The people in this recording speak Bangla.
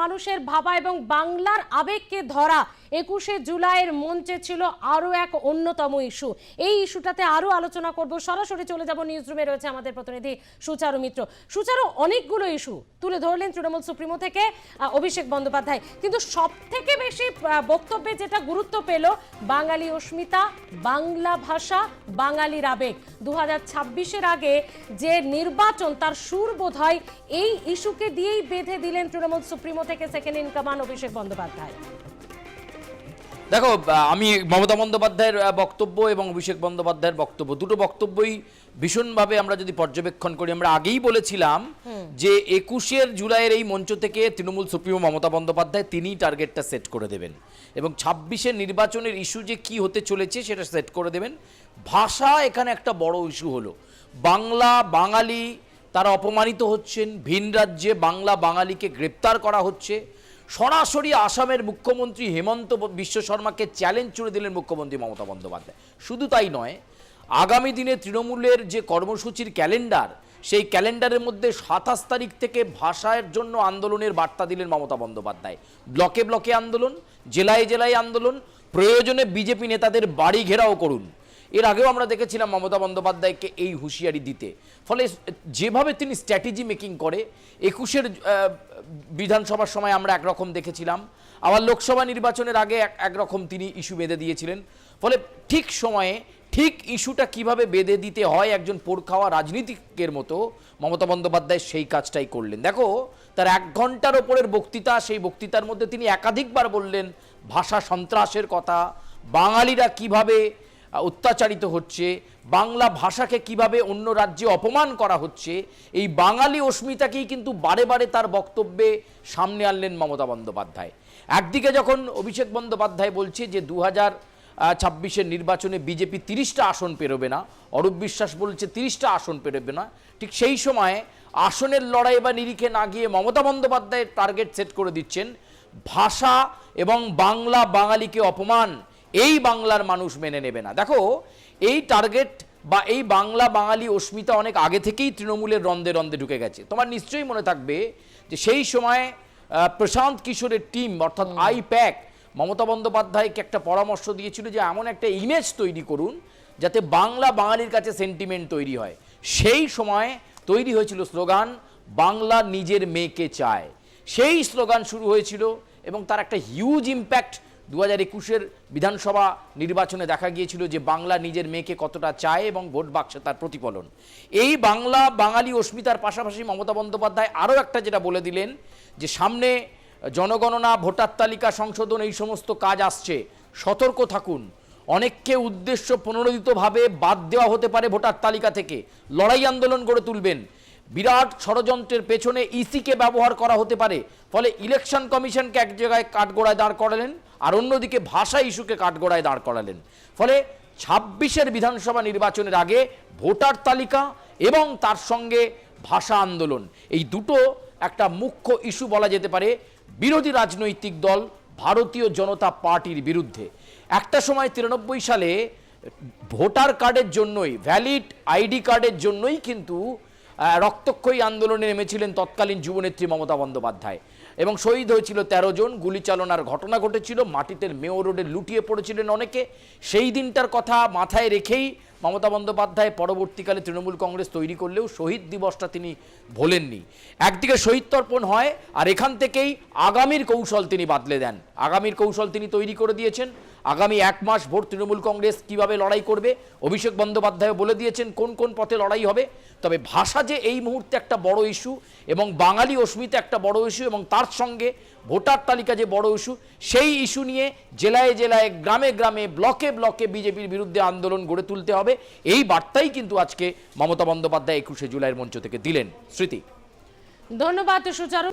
মানুষের ভাবা এবং বাংলার আবেগকে ধরা একুশে জুলাইয়ের মঞ্চে ছিল আরও এক অন্যতম ইস্যু। এই ইস্যুটাতে আরও আলোচনা করব। সরাসরি চলে যাব নিউজ রুমে রয়েছে আমাদের প্রতিনিধি সুচারু মিত্র। সুচারু, অনেকগুলো ইস্যু তুলে ধরলেন তৃণমূল সুপ্রিমো থেকে অভিষেক বন্দ্যোপাধ্যায়। কিন্তু সব থেকে বেশি বক্তব্যে যেটা গুরুত্ব পেল, বাঙালি অস্মিতা, বাংলা ভাষা, বাঙালির আবেগ। দু হাজার আগে যে নির্বাচন, তার সুর বোধ হয় এই ইস্যুকে দিয়েই বেঁধে দিলেন তৃণমূল সুপ্রিমো থেকে second in command Abhishek Bandyopadhyay. দেখো আমি মমতা বন্দ্যোপাধ্যায়ের বক্তব্য এবং অভিষেক বন্দ্যোপাধ্যায়ের বক্তব্য দুটো বক্তব্যই ভীষণভাবে আমরা যদি পর্যবেক্ষণ করি আমরা আগেই বলেছিলাম যে একুশের জুলাইয়ের এই মঞ্চ থেকে তৃণমূল সুপ্রিমো মমতা বন্দ্যোপাধ্যায় তিনিই টার্গেটটা সেট করে দেবেন এবং ছাব্বিশের নির্বাচনের ইস্যু যে কি হতে চলেছে সেটা সেট করে দেবেন। ভাষা এখানে একটা বড় ইস্যু হলো। বাংলা বাঙালি তারা অপমানিত হচ্ছেন ভিন রাজ্যে বাংলা বাঙালিকে গ্রেপ্তার করা হচ্ছে। সরাসরি আসামের মুখ্যমন্ত্রী হেমন্ত বিশ্ব শর্মাকে চ্যালেঞ্জ ছুড়ে দিলেন মুখ্যমন্ত্রী মমতা বন্দ্যোপাধ্যায়। শুধু তাই নয়, আগামী দিনে তৃণমূলের যে কর্মসূচির ক্যালেন্ডার, সেই ক্যালেন্ডারের মধ্যে সাতাশ তারিখ থেকে ভাষার জন্য আন্দোলনের বার্তা দিলেন মমতা বন্দ্যোপাধ্যায়। ব্লকে ব্লকে আন্দোলন, জেলায় জেলায় আন্দোলন, প্রয়োজনে বিজেপি নেতাদের বাড়ি ঘেরাও করুন। এর আগেও আমরা দেখেছিলাম মমতা বন্দ্যোপাধ্যায়কে এই হুঁশিয়ারি দিতে। ফলে যেভাবে তিনি স্ট্র্যাটেজি মেকিং করে, একুশের বিধানসভার সময় আমরা একরকম দেখেছিলাম। আবার লোকসভা নির্বাচনের আগে এক, একরকম তিনি ইস্যু বেঁধে দিয়েছিলেন। ফলে ঠিক সময়ে ঠিক ইস্যুটা কীভাবে বেঁধে দিতে হয় একজন পোড়খাওয়া রাজনীতিকের মতো মমতা বন্দ্যোপাধ্যায় সেই কাজটাই করলেন। দেখো, তার এক ঘণ্টার ওপরের বক্তৃতা, সেই বক্তৃতার মধ্যে তিনি একাধিকবার বললেন, ভাষা সন্ত্রাসের কথা, বাঙালিরা কীভাবে অত্যাচারিত হচ্ছে, বাংলা ভাষাকে কীভাবে অন্য রাজ্যে অপমান করা হচ্ছে, এই বাঙালি অস্মিতাকেই কিন্তু বারে বারে তার বক্তব্যে সামনে আনলেন মমতা বন্দ্যোপাধ্যায়। একদিকে যখন অভিষেক বন্দ্যোপাধ্যায় বলছে যে দু হাজার ছাব্বিশের নির্বাচনে বিজেপি তিরিশটা আসন পেরোবে না, অরূপ বিশ্বাস বলছে তিরিশটা আসন পেরোবে না, ঠিক সেই সময়ে আসনের লড়াই বা নিরিখে না গিয়ে মমতা বন্দ্যোপাধ্যায়ের টার্গেট সেট করে দিচ্ছেন। ভাষা এবং বাংলা বাঙালিকে অপমান এই বাংলার মানুষ মেনে নেবে না। দেখো এই টার্গেট বা এই বাংলা বাঙালি অস্মিতা অনেক আগে থেকেই তৃণমূলের রন্দে রন্দে ঢুকে গেছে। তোমার নিশ্চয়ই মনে থাকবে যে সেই সময় প্রশান্ত কিশোরের টিম অর্থাৎ আই প্যাক মমতা বন্দ্যোপাধ্যায়কে একটা পরামর্শ দিয়েছিল যে এমন একটা ইমেজ তৈরি করুন যাতে বাংলা বাঙালির কাছে সেন্টিমেন্ট তৈরি হয়। সেই সময় তৈরি হয়েছিল স্লোগান বাংলা নিজের মেয়েকে চায়। সেই স্লোগান শুরু হয়েছিল এবং তার একটা হিউজ ইম্প্যাক্ট দু হাজার একুশের বিধানসভা নির্বাচনে দেখা গিয়েছিল যে বাংলা নিজের মেয়েকে কতটা চায় এবং ভোট বাক্সে তার প্রতিফলন। এই বাংলা বাঙালি অস্মিতার পাশাপাশি মমতা বন্দ্যোপাধ্যায় আরও একটা যেটা বলে দিলেন যে সামনে জনগণনা, ভোটার তালিকা, সংশোধন এই সমস্ত কাজ আসছে। সতর্ক থাকুন। অনেককে উদ্দেশ্য প্রণোদিতভাবে বাদ দেওয়া হতে পারে ভোটার তালিকা থেকে। লড়াই আন্দোলন গড়ে তুলবেন। বিরাট ষড়যন্ত্রের পেছনে ইসিকে ব্যবহার করা হতে পারে। ফলে ইলেকশন কমিশনকে এক জায়গায় কাঠগোড়ায় দাঁড় করালেন আর অন্যদিকে ভাষা ইস্যুকে কাঠগোড়ায় দাঁড় করালেন। ফলে ছাব্বিশের বিধানসভা নির্বাচনের আগে ভোটার তালিকা এবং তার সঙ্গে ভাষা আন্দোলন। এই দুটো একটা মুখ্য ইস্যু বলা যেতে পারে বিরোধী রাজনৈতিক দল, ভারতীয় জনতা পার্টির বিরুদ্ধে। একটা সময় তিরানব্বই সালে ভোটার কার্ডের জন্যই, ভ্যালিড আইডি কার্ডের জন্যই কিন্তু রক্তক্ষয়ী আন্দোলনে নেমেছিলেন তৎকালীন যুবনেত্রী মমতা বন্দ্যোপাধ্যায়। এবং শহীদ হয়েছিল তেরো জন, গুলি চালনার ঘটনা ঘটেছিল, মাটিতে মেয় রোডে লুটিয়ে পড়েছিলেন অনেকে। সেই দিনটার কথা মাথায় রেখেই মমতা বন্দ্যোপাধ্যায় পরবর্তীকালে তৃণমূল কংগ্রেস তৈরি করলেও শহীদ দিবসটা তিনি ভোলেননি। একদিকে শহীদ তর্পণ হয়, আর এখান থেকেই আগামীর কৌশল তিনি বাদলে দেন। আগামীর কৌশল তিনি তৈরি করে দিয়েছেন। আগামী এক মাস ভোট তৃণমূল কংগ্রেস কীভাবে লড়াই করবে? অভিষেক বন্দ্যোপাধ্যায় বলে দিয়েছেন কোন কোন পথে লড়াই হবে। তবে ভাষা যে এই মুহূর্তে একটা বড় ইস্যু এবং বাঙালি অস্মিতা একটা বড় ইস্যু এবং তার সঙ্গে ভোটার তালিকা যে বড় ইস্যু সেই ইস্যু নিয়ে জেলায় জেলায়, গ্রামে গ্রামে, ব্লকে ব্লকে বিজেপির বিরুদ্ধে আন্দোলন গড়ে তুলতে হবে। এই বার্তাই কিন্তু আজকে মমতা বন্দ্যোপাধ্যায় একুশে জুলাইয়ের মঞ্চ থেকে দিলেন। স্মৃতি। ধন্যবাদ সুচারু।